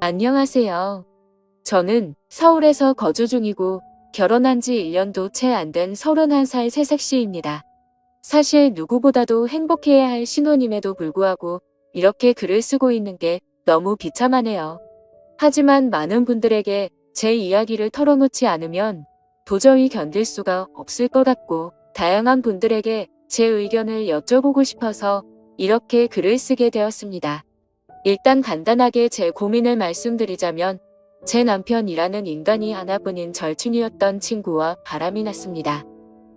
안녕하세요. 저는 서울에서 거주 중이고 결혼한 지 1년도 채 안 된 31살 새색시입니다. 사실 누구보다도 행복해야 할 신혼임에도 불구하고 이렇게 글을 쓰고 있는 게 너무 비참하네요. 하지만 많은 분들에게 제 이야기를 털어놓지 않으면 도저히 견딜 수가 없을 것 같고 다양한 분들에게 제 의견을 여쭤보고 싶어서 이렇게 글을 쓰게 되었습니다. 일단 간단하게 제 고민을 말씀드리자면 제 남편이라는 인간이 하나뿐인 절친이었던 친구와 바람이 났습니다.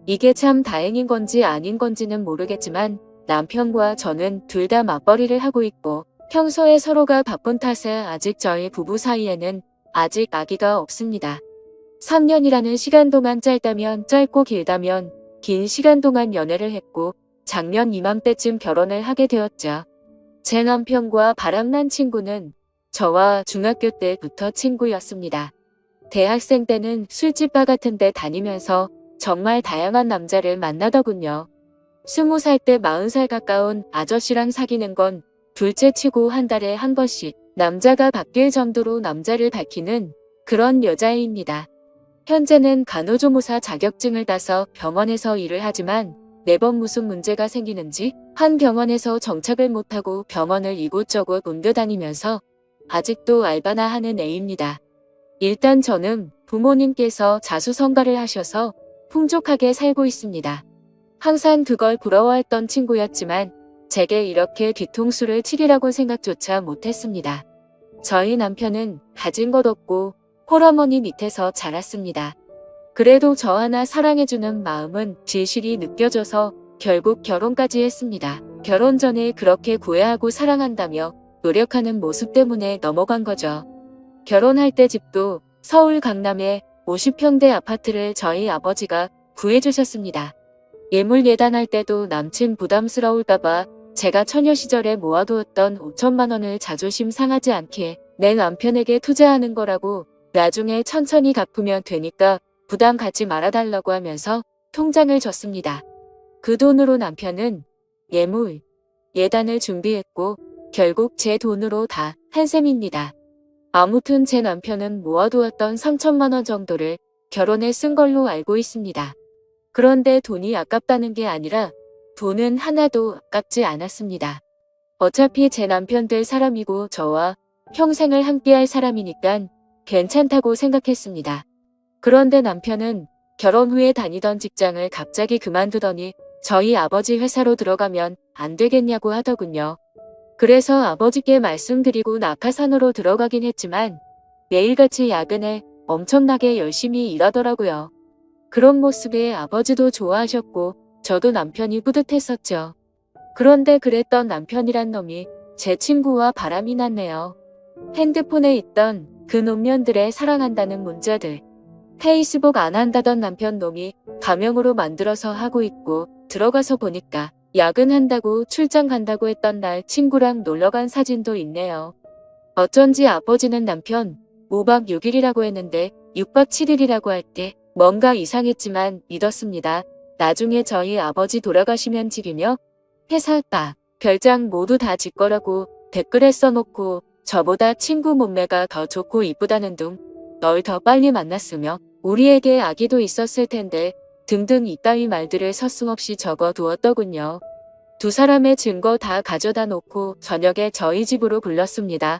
이게 참 다행인 건지 아닌 건지는 모르겠지만 남편과 저는 둘 다 맞벌이를 하고 있고 평소에 서로가 바쁜 탓에 아직 저희 부부 사이에는 아직 아기가 없습니다. 3년이라는 시간 동안 짧다면 짧고 길다면 긴 시간 동안 연애를 했고 작년 이맘때쯤 결혼을 하게 되었죠. 제 남편과 바람난 친구는 저와 중학교 때부터 친구였습니다. 대학생 때는 술집바 같은 데 다니면서 정말 다양한 남자를 만나더군요. 20살 때 40살 가까운 아저씨랑 사귀는 건 둘째 치고 한 달에 한 번씩 남자가 바뀔 정도로 남자를 밝히는 그런 여자애입니다. 현재는 간호조무사 자격증을 따서 병원에서 일을 하지만 매번 무슨 문제가 생기는지 한 병원에서 정착을 못하고 병원을 이곳저곳 옮겨다니면서 아직도 알바나 하는 애입니다. 일단 저는 부모님께서 자수성가를 하셔서 풍족하게 살고 있습니다. 항상 그걸 부러워했던 친구였지만 제게 이렇게 뒤통수를 치리라고 생각조차 못했습니다. 저희 남편은 가진 것 없고 홀어머니 밑에서 자랐습니다. 그래도 저 하나 사랑해주는 마음은 진실이 느껴져서 결국 결혼까지 했습니다. 결혼 전에 그렇게 구애하고 사랑한다며 노력하는 모습 때문에 넘어간 거죠. 결혼할 때 집도 서울 강남에 50평대 아파트를 저희 아버지가 구해주셨습니다. 예물 예단할 때도 남친 부담스러울까봐 제가 처녀 시절에 모아두었던 5천만 원을 자존심 상하지 않게 내 남편에게 투자하는 거라고 나중에 천천히 갚으면 되니까 부담 갖지 말아달라고 하면서 통장을 줬습니다. 그 돈으로 남편은 예물, 예단을 준비했고 결국 제 돈으로 다 한 셈입니다. 아무튼 제 남편은 모아두었던 3천만 원 정도를 결혼에 쓴 걸로 알고 있습니다. 그런데 돈이 아깝다는 게 아니라 돈은 하나도 아깝지 않았습니다. 어차피 제 남편 될 사람이고 저와 평생을 함께할 사람이니까 괜찮다고 생각했습니다. 그런데 남편은 결혼 후에 다니던 직장을 갑자기 그만두더니 저희 아버지 회사로 들어가면 안 되겠냐고 하더군요. 그래서 아버지께 말씀드리고 낙하산으로 들어가긴 했지만 매일같이 야근에 엄청나게 열심히 일하더라고요. 그런 모습에 아버지도 좋아하셨고 저도 남편이 뿌듯했었죠. 그런데 그랬던 남편이란 놈이 제 친구와 바람이 났네요. 핸드폰에 있던 그 논면들의 사랑한다는 문자들. 페이스북 안 한다던 남편 놈이 가명으로 만들어서 하고 있고 들어가서 보니까 야근한다고 출장 간다고 했던 날 친구랑 놀러간 사진도 있네요. 어쩐지 아버지는 남편 5박 6일이라고 했는데 6박 7일이라고 할 때 뭔가 이상했지만 믿었습니다. 나중에 저희 아버지 돌아가시면 집이며 회사 다 별장 모두 다집 거라고 댓글에 써놓고 저보다 친구 몸매가 더 좋고 이쁘다는 둥 널 더 빨리 만났으며 우리에게 아기도 있었을 텐데 등등 이따위 말들을 서슴없이 적어 두었더군요. 두 사람의 증거 다 가져다 놓고 저녁에 저희 집으로 불렀습니다.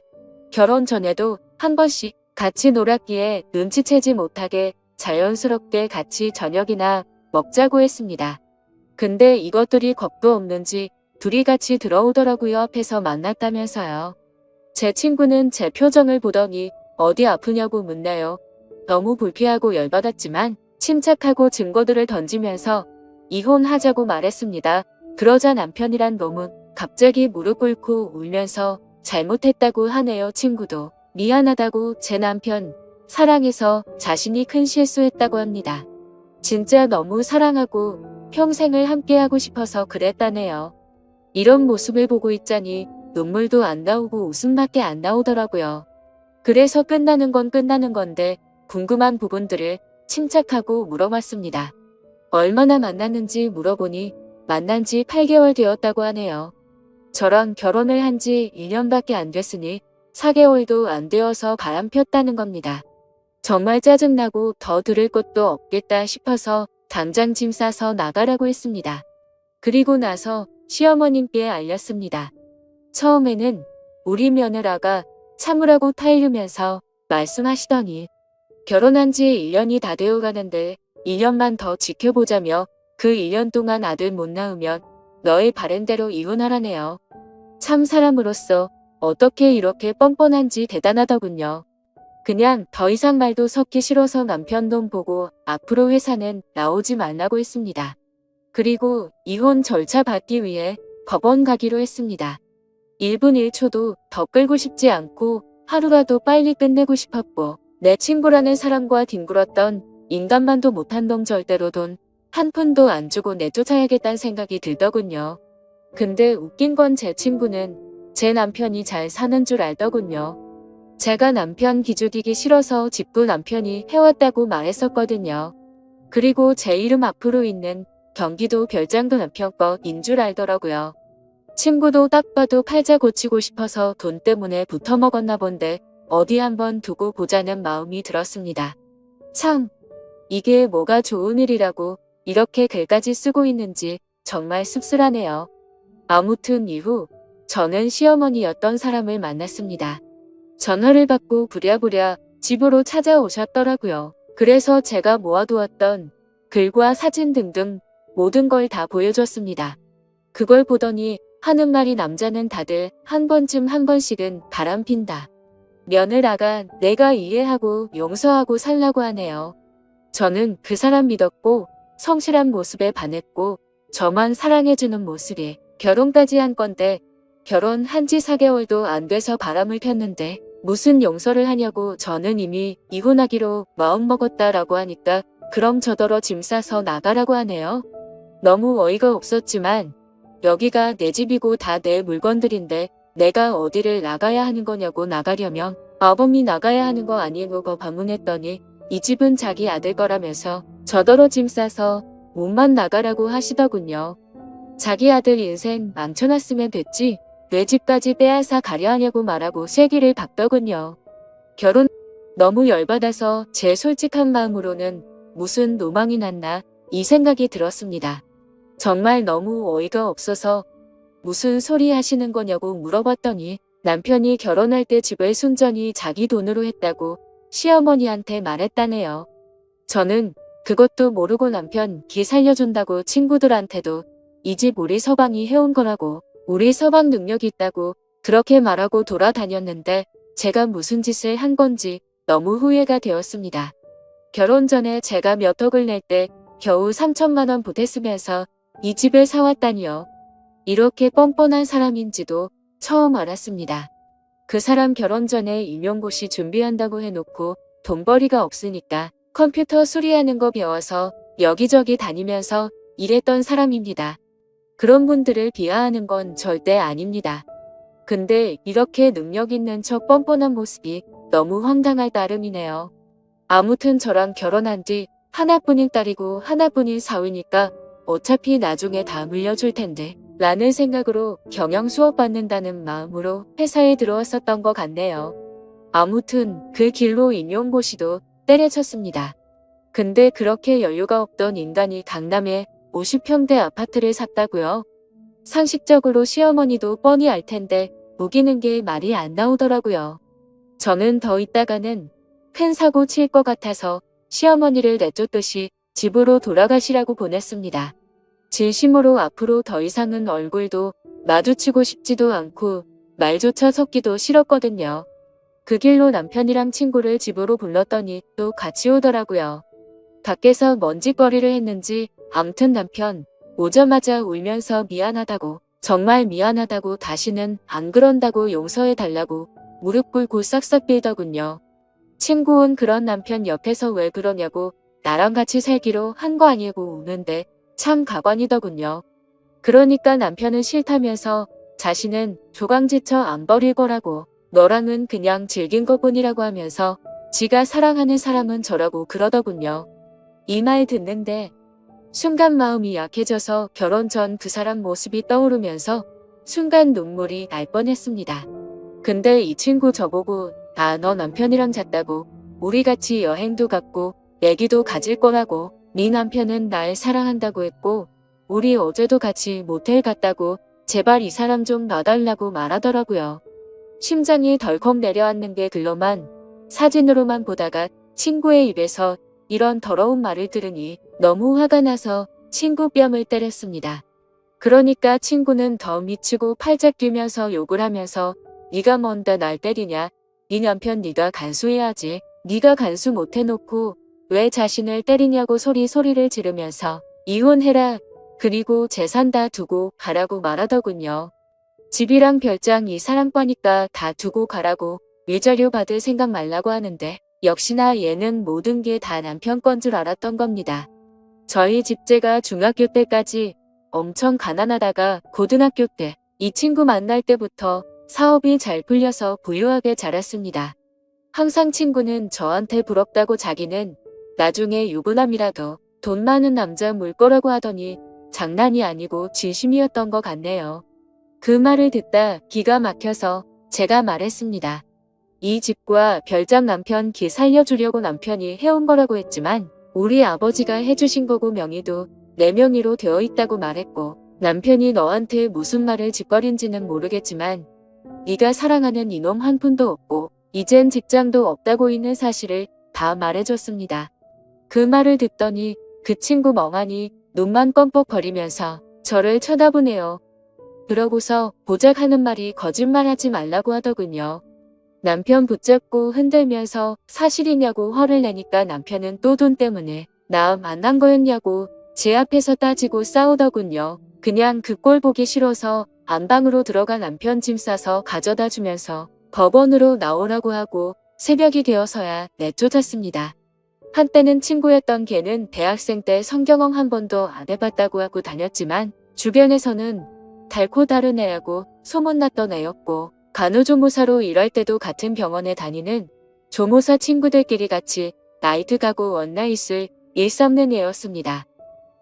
결혼 전에도 한 번씩 같이 놀았기에 눈치채지 못하게 자연스럽게 같이 저녁이나 먹자고 했습니다. 근데 이것들이 겁도 없는지 둘이 같이 들어오더라고요 앞에서 만났다면서요. 제 친구는 제 표정을 보더니 어디 아프냐고 묻네요. 너무 불쾌하고 열받았지만 침착하고 증거들을 던지면서 이혼하자고 말했습니다. 그러자 남편이란 놈은 갑자기 무릎 꿇고 울면서 잘못했다고 하네요 친구도. 미안하다고 제 남편 사랑해서 자신이 큰 실수했다고 합니다. 진짜 너무 사랑하고 평생을 함께하고 싶어서 그랬다네요. 이런 모습을 보고 있자니 눈물도 안 나오고 웃음밖에 안 나오더라고요. 그래서 끝나는 건 끝나는 건데 궁금한 부분들을 침착하고 물어봤습니다. 얼마나 만났는지 물어보니 만난 지 8개월 되었다고 하네요. 저랑 결혼을 한 지 1년밖에 안 됐으니 4개월도 안 되어서 바람 폈다는 겁니다. 정말 짜증나고 더 들을 것도 없겠다 싶어서 당장 짐 싸서 나가라고 했습니다. 그리고 나서 시어머님께 알렸습니다. 처음에는 우리 며느라가 참으라고 타이르면서 말씀하시더니 결혼한 지 1년이 다 되어 가는데 1년만 더 지켜보자며 그 1년 동안 아들 못 낳으면 너의 바른대로 이혼하라네요. 참 사람으로서 어떻게 이렇게 뻔뻔한지 대단하더군요. 그냥 더 이상 말도 섞기 싫어서 남편 돈 보고 앞으로 회사는 나오지 말라고 했습니다. 그리고 이혼 절차 받기 위해 법원 가기로 했습니다. 1분 1초도 더 끌고 싶지 않고 하루라도 빨리 끝내고 싶었고 내 친구라는 사람과 뒹굴었던 인간만도 못한 놈 절대로 돈 한 푼도 안 주고 내쫓아야겠다는 생각이 들더군요. 근데 웃긴 건 제 친구는 제 남편이 잘 사는 줄 알더군요. 제가 남편 기죽이기 싫어서 집도 남편이 해왔다고 말했었거든요. 그리고 제 이름 앞으로 있는 경기도 별장도 남편 거인 줄 알더라고요. 친구도 딱 봐도 팔자 고치고 싶어서 돈 때문에 붙어 먹었나 본데 어디 한번 두고 보자는 마음이 들었습니다. 참, 이게 뭐가 좋은 일이라고 이렇게 글까지 쓰고 있는지 정말 씁쓸하네요. 아무튼 이후 저는 시어머니였던 사람을 만났습니다. 전화를 받고 부랴부랴 집으로 찾아오셨더라고요. 그래서 제가 모아두었던 글과 사진 등등 모든 걸 다 보여줬습니다. 그걸 보더니 하는 말이 남자는 다들 한 번쯤 한 번씩은 바람핀다. 며느라가 내가 이해하고 용서하고 살라고 하네요. 저는 그 사람 믿었고 성실한 모습에 반했고 저만 사랑해주는 모습에 결혼까지 한 건데 결혼한 지 4개월도 안 돼서 바람을 폈는데 무슨 용서를 하냐고 저는 이미 이혼하기로 마음먹었다라고 하니까 그럼 저더러 짐 싸서 나가라고 하네요. 너무 어이가 없었지만 여기가 내 집이고 다 내 물건들인데 내가 어디를 나가야 하는 거냐고 나가려면 아범이 나가야 하는 거 아니고 반문했더니 이 집은 자기 아들 거라면서 저더러 짐 싸서 몸만 나가라고 하시더군요. 자기 아들 인생 망쳐놨으면 됐지 내 집까지 빼앗아 가려 하냐고 말하고 쐐기를 박더군요. 결혼 너무 열받아서 제 솔직한 마음으로는 무슨 노망이 났나 이 생각이 들었습니다. 정말 너무 어이가 없어서 무슨 소리 하시는 거냐고 물어봤더니 남편이 결혼할 때 집을 순전히 자기 돈으로 했다고 시어머니한테 말했다네요. 저는 그것도 모르고 남편 기 살려준다고 친구들한테도 이 집 우리 서방이 해온 거라고 우리 서방 능력 있다고 그렇게 말하고 돌아다녔는데 제가 무슨 짓을 한 건지 너무 후회가 되었습니다. 결혼 전에 제가 몇 억을 낼 때 겨우 3천만 원 보탰으면서 이 집을 사왔다니요. 이렇게 뻔뻔한 사람인지도 처음 알았습니다. 그 사람 결혼 전에 임용고시 준비한다고 해놓고 돈벌이가 없으니까 컴퓨터 수리하는 거 배워서 여기저기 다니면서 일했던 사람입니다. 그런 분들을 비하하는 건 절대 아닙니다. 근데 이렇게 능력 있는 척 뻔뻔한 모습이 너무 황당할 따름이네요. 아무튼 저랑 결혼한 뒤 하나뿐인 딸이고 하나뿐인 사위니까 어차피 나중에 다 물려줄 텐데 라는 생각으로 경영 수업 받는다는 마음으로 회사에 들어왔었던 것 같네요. 아무튼 그 길로 임용고시도 때려쳤습니다. 근데 그렇게 여유가 없던 인간이 강남에 50평대 아파트를 샀다고요? 상식적으로 시어머니도 뻔히 알 텐데 우기는 게 말이 안 나오더라고요. 저는 더 있다가는 큰 사고 칠 것 같아서 시어머니를 내쫓듯이 집으로 돌아가시라고 보냈습니다. 진심으로 앞으로 더 이상은 얼굴도 마주치고 싶지도 않고 말조차 섞기도 싫었거든요. 그 길로 남편이랑 친구를 집으로 불렀더니 또 같이 오더라고요. 밖에서 먼지거리를 했는지 암튼 남편 오자마자 울면서 미안하다고 정말 미안하다고 다시는 안 그런다고 용서해 달라고 무릎 꿇고 싹싹 빌더군요. 친구 온 그런 남편 옆에서 왜 그러냐고 나랑 같이 살기로 한 거 아니고 우는데 참 가관이더군요. 그러니까 남편은 싫다면서 자신은 조강지쳐 안 버릴 거라고 너랑은 그냥 즐긴 것뿐이라고 하면서 지가 사랑하는 사람은 저라고 그러더군요. 이 말 듣는데 순간 마음이 약해져서 결혼 전 그 사람 모습이 떠오르면서 순간 눈물이 날 뻔했습니다. 근데 이 친구 저보고 아 너 남편이랑 잤다고 우리 같이 여행도 갔고 애기도 가질 거라고 네 남편은 날 사랑한다고 했고 우리 어제도 같이 모텔 갔다고 제발 이 사람 좀 놔달라고 말하더라고요. 심장이 덜컥 내려앉는 게 글로만 사진으로만 보다가 친구의 입에서 이런 더러운 말을 들으니 너무 화가 나서 친구 뺨을 때렸습니다. 그러니까 친구는 더 미치고 팔짝 뛰면서 욕을 하면서 네가 뭔데 날 때리냐? 네 남편 네가 간수해야지. 네가 간수 못해놓고 왜 자신을 때리냐고 소리 소리를 지르면서 이혼해라. 그리고 재산 다 두고 가라고 말하더군요. 집이랑 별장 이 사람 거니까 다 두고 가라고 위자료 받을 생각 말라고 하는데 역시나 얘는 모든 게 다 남편 건 줄 알았던 겁니다. 저희 집제가 중학교 때까지 엄청 가난하다가 고등학교 때 이 친구 만날 때부터 사업이 잘 풀려서 부유하게 자랐습니다. 항상 친구는 저한테 부럽다고 자기는 나중에 유부남이라도 돈 많은 남자 물 거라고 하더니 장난이 아니고 진심이었던 것 같네요. 그 말을 듣다 기가 막혀서 제가 말했습니다. 이 집과 별장 남편 기 살려주려고 남편이 해온 거라고 했지만 우리 아버지가 해주신 거고 명의도 내 명의로 되어 있다고 말했고 남편이 너한테 무슨 말을 짓거린지는 모르겠지만 네가 사랑하는 이놈 한 푼도 없고 이젠 직장도 없다고 있는 사실을 다 말해줬습니다. 그 말을 듣더니 그 친구 멍하니 눈만 껌뻑거리면서 저를 쳐다보네요. 그러고서 보작 하는 말이 거짓말하지 말라고 하더군요. 남편 붙잡고 흔들면서 사실이냐고 화를 내니까 남편은 또 돈 때문에 나 만난 거였냐고 제 앞에서 따지고 싸우더군요. 그냥 그 꼴 보기 싫어서 안방으로 들어가 남편 짐 싸서 가져다 주면서 법원으로 나오라고 하고 새벽이 되어서야 내쫓았습니다. 한때는 친구였던 걔는 대학생 때 성경험 한 번도 안 해봤다고 하고 다녔지만 주변에서는 달코 다른 애라고 소문났던 애였고 간호조무사로 일할 때도 같은 병원에 다니는 조무사 친구들끼리 같이 나이트 가고 원나잇을 일삼는 애였습니다.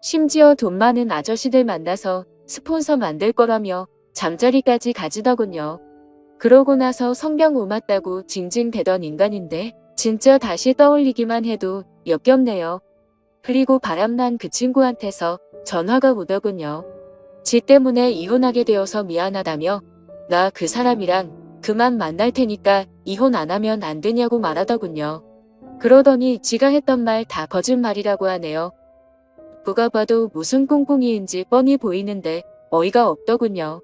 심지어 돈 많은 아저씨들 만나서 스폰서 만들 거라며 잠자리까지 가지더군요. 그러고 나서 성경 오맞다고 징징대던 인간인데 진짜 다시 떠올리기만 해도 역겹네요. 그리고 바람난 그 친구한테서 전화가 오더군요. 지 때문에 이혼하게 되어서 미안하다며 나 그 사람이랑 그만 만날 테니까 이혼 안 하면 안 되냐고 말하더군요. 그러더니 지가 했던 말 다 거짓말이라고 하네요. 누가 봐도 무슨 꿍꿍이인지 뻔히 보이는데 어이가 없더군요.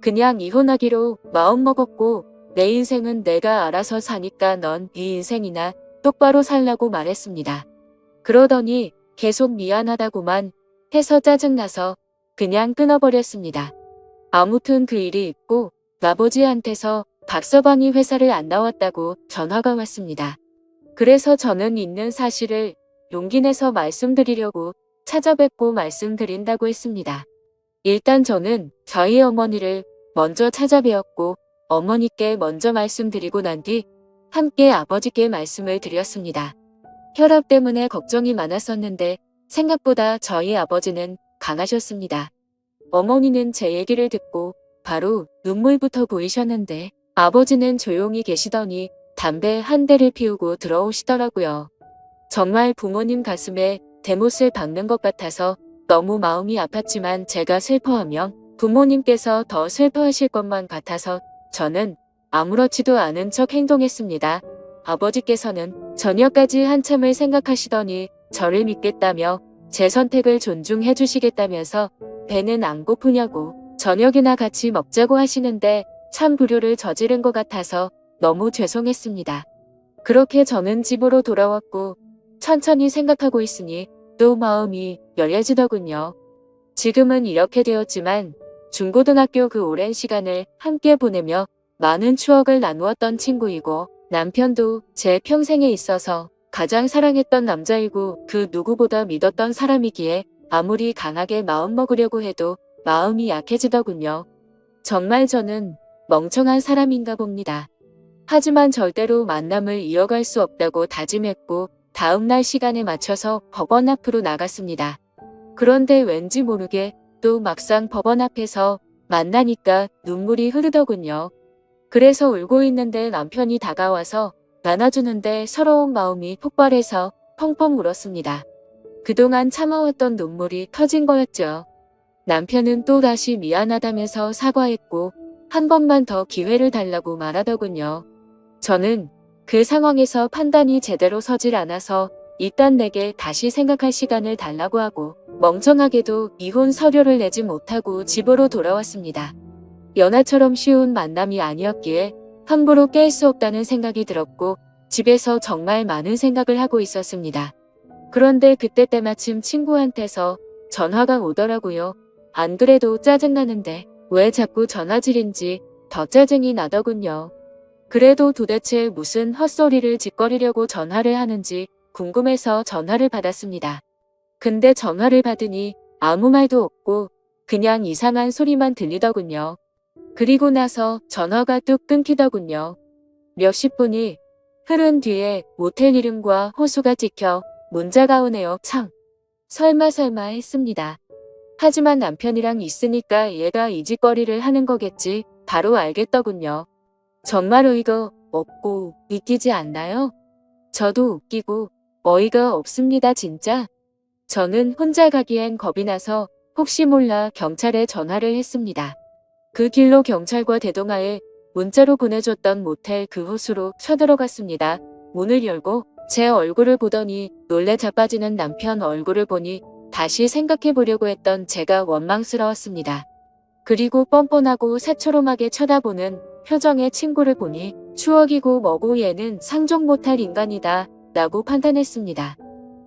그냥 이혼하기로 마음먹었고 내 인생은 내가 알아서 사니까 넌 네 인생이나 똑바로 살라고 말했습니다. 그러더니 계속 미안하다고만 해서 짜증나서 그냥 끊어버렸습니다. 아무튼 그 일이 있고 아버지한테서 박서방이 회사를 안 나왔다고 전화가 왔습니다. 그래서 저는 있는 사실을 용기 내서 말씀드리려고 찾아뵙고 말씀드린다고 했습니다. 일단 저는 저희 어머니를 먼저 찾아뵈었고 어머니께 먼저 말씀드리고 난 뒤 함께 아버지께 말씀을 드렸습니다. 혈압 때문에 걱정이 많았었는데 생각보다 저희 아버지는 강하셨습니다. 어머니는 제 얘기를 듣고 바로 눈물부터 보이셨는데 아버지는 조용히 계시더니 담배 한 대를 피우고 들어오시더라고요. 정말 부모님 가슴에 대못을 박는 것 같아서 너무 마음이 아팠지만 제가 슬퍼하면 부모님께서 더 슬퍼하실 것만 같아서 저는 아무렇지도 않은 척 행동했습니다. 아버지께서는 저녁까지 한참을 생각하시더니 저를 믿겠다며 제 선택을 존중해 주시겠다면서 배는 안 고프냐고 저녁이나 같이 먹자고 하시는데 참 불효를 저지른 것 같아서 너무 죄송했습니다. 그렇게 저는 집으로 돌아왔고 천천히 생각하고 있으니 또 마음이 열려지더군요. 지금은 이렇게 되었지만 중고등학교 그 오랜 시간을 함께 보내며 많은 추억을 나누었던 친구이고 남편도 제 평생에 있어서 가장 사랑했던 남자이고 그 누구보다 믿었던 사람이기에 아무리 강하게 마음먹으려고 해도 마음이 약해지더군요. 정말 저는 멍청한 사람인가 봅니다. 하지만 절대로 만남을 이어갈 수 없다고 다짐했고 다음날 시간에 맞춰서 법원 앞으로 나갔습니다. 그런데 왠지 모르게 또 막상 법원 앞에서 만나니까 눈물이 흐르더군요. 그래서 울고 있는데 남편이 다가와서 안아주는데 서러운 마음이 폭발해서 펑펑 울었습니다. 그동안 참아왔던 눈물이 터진 거였죠. 남편은 또 다시 미안하다면서 사과했고 한 번만 더 기회를 달라고 말하더군요. 저는 그 상황에서 판단이 제대로 서질 않아서 일단 내게 다시 생각할 시간을 달라고 하고 멍청하게도 이혼 서류를 내지 못하고 집으로 돌아왔습니다. 연하처럼 쉬운 만남이 아니었기에 함부로 깰 수 없다는 생각이 들었고 집에서 정말 많은 생각을 하고 있었습니다. 그런데 그때 때마침 친구한테서 전화가 오더라고요. 안 그래도 짜증나는데 왜 자꾸 전화질인지 더 짜증이 나더군요. 그래도 도대체 무슨 헛소리를 짓거리려고 전화를 하는지 궁금해서 전화를 받았습니다. 근데 전화를 받으니 아무 말도 없고 그냥 이상한 소리만 들리더군요. 그리고 나서 전화가 뚝 끊기더군요. 몇십 분이 흐른 뒤에 모텔 이름과 호수가 찍혀 문자가 오네요. 참. 설마 설마 했습니다. 하지만 남편이랑 있으니까 얘가 이 짓거리를 하는 거겠지 바로 알겠더군요. 정말 어이가 없고 믿기지 않나요? 저도 웃기고 어이가 없습니다 진짜. 저는 혼자 가기엔 겁이 나서 혹시 몰라 경찰에 전화를 했습니다. 그 길로 경찰과 대동하에 문자로 보내줬던 모텔 그 호수로 쳐들어갔습니다. 문을 열고 제 얼굴을 보더니 놀래 자빠지는 남편 얼굴을 보니 다시 생각해 보려고 했던 제가 원망스러웠습니다. 그리고 뻔뻔하고 새초롬하게 쳐다보는 표정의 친구를 보니 추억이고 뭐고 얘는 상종 못할 인간이다 라고 판단했습니다.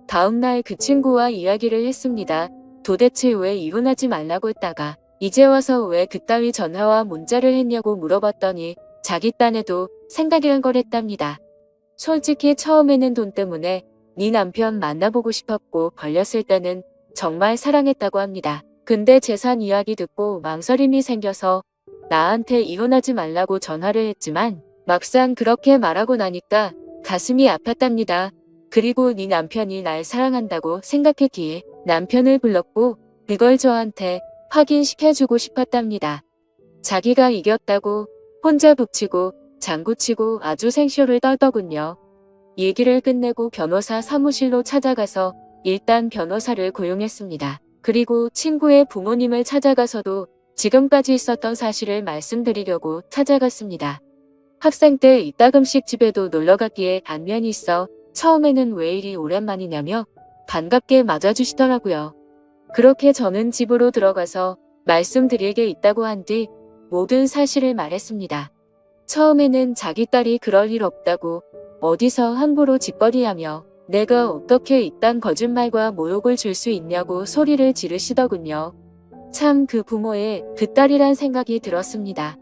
다음날 그 친구와 이야기를 했습니다. 도대체 왜 이혼하지 말라고 했다가 이제 와서 왜 그따위 전화와 문자를 했냐고 물어봤더니 자기 딴에도 생각이란 걸 했답니다. 솔직히 처음에는 돈 때문에 네 남편 만나보고 싶었고 걸렸을 때는 정말 사랑했다고 합니다. 근데 재산 이야기 듣고 망설임이 생겨서 나한테 이혼하지 말라고 전화를 했지만 막상 그렇게 말하고 나니까 가슴이 아팠답니다. 그리고 네 남편이 날 사랑한다고 생각했기에 남편을 불렀고 그걸 저한테 확인시켜주고 싶었답니다. 자기가 이겼다고 혼자 북치고 장구치고 아주 생쇼를 떨더군요. 얘기를 끝내고 변호사 사무실로 찾아가서 일단 변호사를 고용했습니다. 그리고 친구의 부모님을 찾아가서도 지금까지 있었던 사실을 말씀드리려고 찾아갔습니다. 학생 때 이따금씩 집에도 놀러갔기에 안면이 있어 처음에는 왜 이리 오랜만이냐며 반갑게 맞아주시더라고요. 그렇게 저는 집으로 들어가서 말씀드릴 게 있다고 한 뒤 모든 사실을 말했습니다. 처음에는 자기 딸이 그럴 일 없다고 어디서 함부로 짓거리하며 내가 어떻게 이딴 거짓말과 모욕을 줄 수 있냐고 소리를 지르시더군요. 참 그 부모의 그 딸이란 생각이 들었습니다.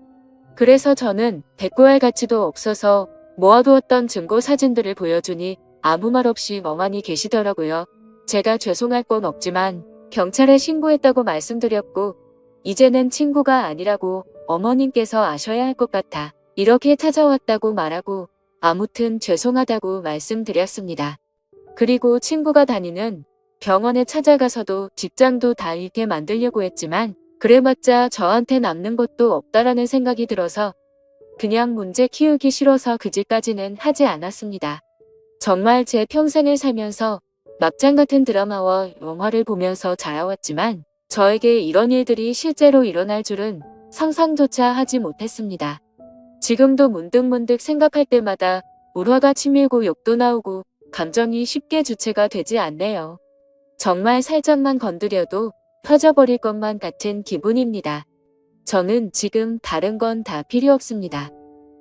그래서 저는 대꾸할 가치도 없어서 모아두었던 증거 사진들을 보여주니 아무 말 없이 멍하니 계시더라고요. 제가 죄송할 건 없지만 경찰에 신고했다고 말씀드렸고 이제는 친구가 아니라고 어머님께서 아셔야 할 것 같아 이렇게 찾아왔다고 말하고 아무튼 죄송하다고 말씀드렸습니다. 그리고 친구가 다니는 병원에 찾아가서도 직장도 다 잃게 만들려고 했지만 그래봤자 저한테 남는 것도 없다라는 생각이 들어서 그냥 문제 키우기 싫어서 그 집까지는 하지 않았습니다. 정말 제 평생을 살면서 막장 같은 드라마와 영화를 보면서 자라왔지만 저에게 이런 일들이 실제로 일어날 줄은 상상조차 하지 못했습니다. 지금도 문득문득 생각할 때마다 울화가 치밀고 욕도 나오고 감정이 쉽게 주체가 되지 않네요. 정말 살짝만 건드려도 터져버릴 것만 같은 기분입니다. 저는 지금 다른 건 다 필요 없습니다.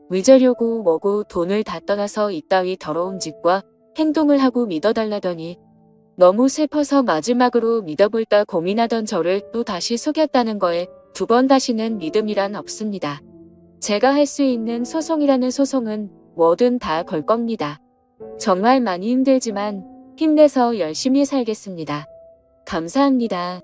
위자료고 뭐고 돈을 다 떠나서 이따위 더러운 짓과 행동을 하고 믿어달라더니 너무 슬퍼서 마지막으로 믿어볼까 고민하던 저를 또 다시 속였다는 거에 두 번 다시는 믿음이란 없습니다. 제가 할 수 있는 소송이라는 소송은 뭐든 다 걸 겁니다. 정말 많이 힘들지만 힘내서 열심히 살겠습니다. 감사합니다.